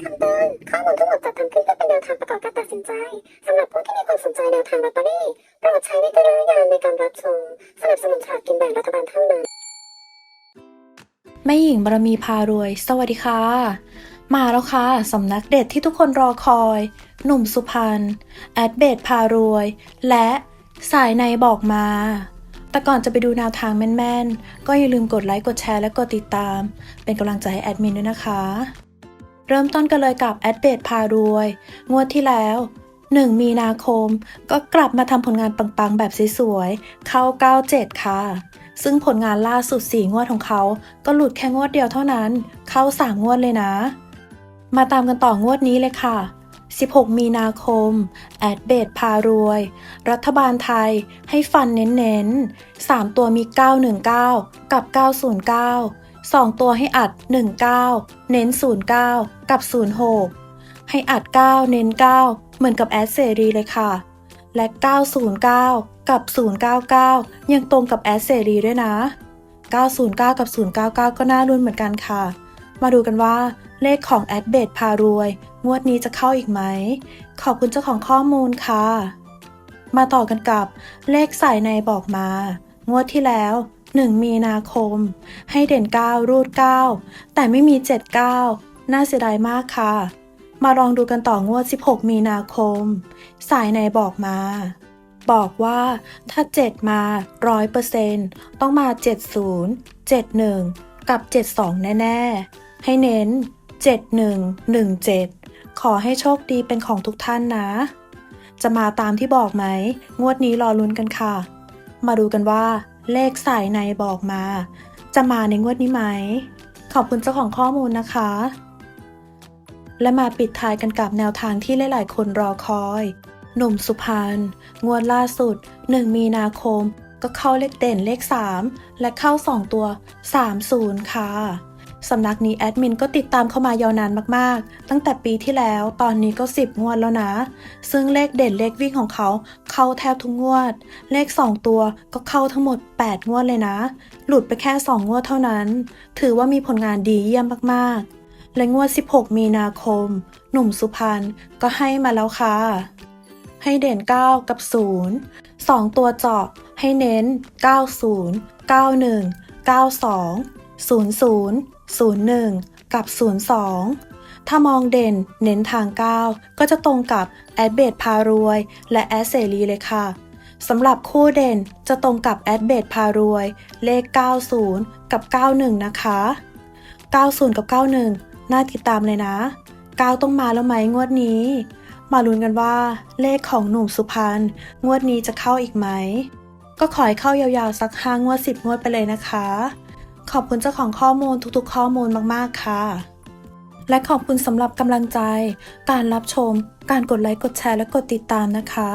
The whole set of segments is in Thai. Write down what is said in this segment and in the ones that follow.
คำเตือนข้อมูลทั้งหมดจัดทำขึ้นเพื่อเป็นแนวทางประกอบการตัดสินใจสำหรับผู้ที่มีความสนใจแนวทางลอตเตอรี่โปรดใช้วิจารณญาณในการรับชมสนับสนุนฉลากกินแบ่งรัฐบาลเท่านั้นแม่หญิงบารมีพารวย สวัสดีค่ะ มาแล้วค่ะสำนักเด็ดที่ทุกคนรอคอย หนุ่มสุพรรณแอดเบดพารวย และสายในบอกมา แต่ก่อนจะไปดูแนวทางแม่นๆ ก็อย่าลืมกดไลค์ กดแชร์ และกดติดตาม เป็นกำลังใจให้แอดมินด้วยนะคะ เริ่มต้นกันเลยกับแอดเบดพารวย งวดที่แล้ว 1 มีนาคม ก็กลับมาทำผลงานปังๆ แบบสวยๆ เข้า 97 ค่ะ ซึ่งผลงานล่าสุด 4 งวดของเขา ก็หลุดแค่งวดเดียวเท่านั้น เข้า 3 งวดเลยนะ มาตามกันต่องวดนี้เลยค่ะ 16 มีนาคม แอดเบดพารวย รัฐบาลไทยให้ฟันเน้นๆ 3 ตัวมี 919 กับ 909 2 ตัวให้อัด 19 เน้น 09 กับ 06 ให้อัด 9 เน้น 9 เหมือนกับแอดเสรีเลยค่ะ และ 909 กับ 099 ยังตรงกับแอดเสรีด้วยนะ 909 กับ 099 ก็น่ารุนเหมือนกันค่ะ มาดูกันว่าเลขของแอดเบดพารวย งวดนี้จะเข้าอีกไหม ขอบคุณเจ้าของข้อมูลค่ะ มาต่อกันกับเลขสายในบอกมา งวดที่แล้ว 1 มีนาคม ให้เด่น 9 รูด 9 แต่ไม่มี 79 น่าเสียดายมากค่ะ มาลองดูกันต่องวด 16 มีนาคม สายในบอกมา บอกว่าถ้า 7 มา 100%ต้องมา 70 71 กับ 72 แน่ ๆ ให้เน้น 7117 ขอให้โชคดีเป็นของทุกท่านนะ จะมาตามที่บอกไหม งวดนี้รอลุ้นกันค่ะ มาดูกันว่า เลขสายในบอกมา จะมาในงวดนี้ไหม ขอบคุณเจ้าของข้อมูลนะคะ และมาปิดท้ายกันกับแนวทางที่หลาย ๆ คนรอคอย หนุ่มสุพรรณงวดล่าสุด 1 มีนาคม ก็เข้าเลขเด่นเลข 3 และเข้า 2 ตัว 30 ค่ะ สำนักนี้แอดมินก็ติดตามเข้ามายาวนานมากๆ ตั้งแต่ปีที่แล้วตอนนี้ก็ 10 งวดแล้วนะ ซึ่งเลขเด่นเลขวิ่งของเขา เข้าแทบทุกงวด เลข 2 ตัวก็เข้าทั้งหมด 8 งวดเลยนะ หลุดไปแค่ 2 งวดเท่านั้น ถือว่ามีผลงานดีเยี่ยมมากๆ และงวด 16 มีนาคม หนุ่มสุพรรณก็ให้มาแล้วค่ะ ให้เด่น 9 กับ 0 2 ตัวเจาะให้เน้น 90 91 92 00 01 กับ 02 ถ้ามองเด่นเน้นทาง9ก็จะตรงกับแอดเบดพารวย และแอดเสรีเลยค่ะสำหรับคู่เด่นจะตรงกับแอดเบดพารวย เลข 90 กับ 91 นะคะ 90 กับ 91 น่าติดตามเลยนะ 9 ต้องมาแล้วไหมงวดนี้ มาลุ้นกันว่า เลขของหนุ่มสุพรรณงวดนี้จะเข้าอีกไหม ก็ขอให้เข้ายาวๆ สักห้างวด10งวดไปเลยนะคะ ขอบคุณเจ้าของข้อมูลทุกๆ ข้อมูลมากๆ ค่ะ และขอบคุณสำหรับกำลังใจ การรับชม การกดไลค์ กดแชร์ และกดติดตามนะคะ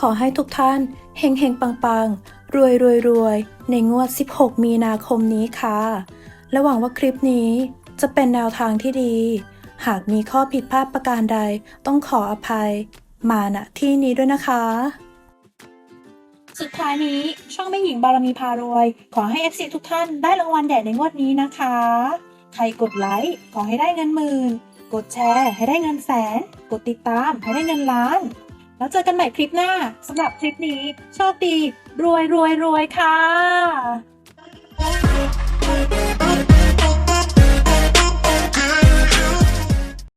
ขอให้ทุกท่านเฮงเฮงๆปังๆ รวยรวยรวยในงวด 16 มีนาคมนี้ค่ะ และหวังว่าคลิปนี้จะเป็นแนวทางที่ดี หากมีข้อผิดพลาดประการใดต้องขออภัย มาณที่นี้ด้วยนะคะ สุดท้ายนี้ช่องแม่หญิงบารมีพารวย ขอให้ FC ทุกท่านได้รางวัลใหญ่ในงวดนี้นะคะ ใครกดไลค์ขอให้ได้เงินหมื่น กดแชร์ให้ได้เงินแสน กดติดตามให้ได้เงินล้าน แล้วเจอกันใหม่คลิปหน้าสำหรับคลิปนี้โชคดี รวยรวยรวยค่ะ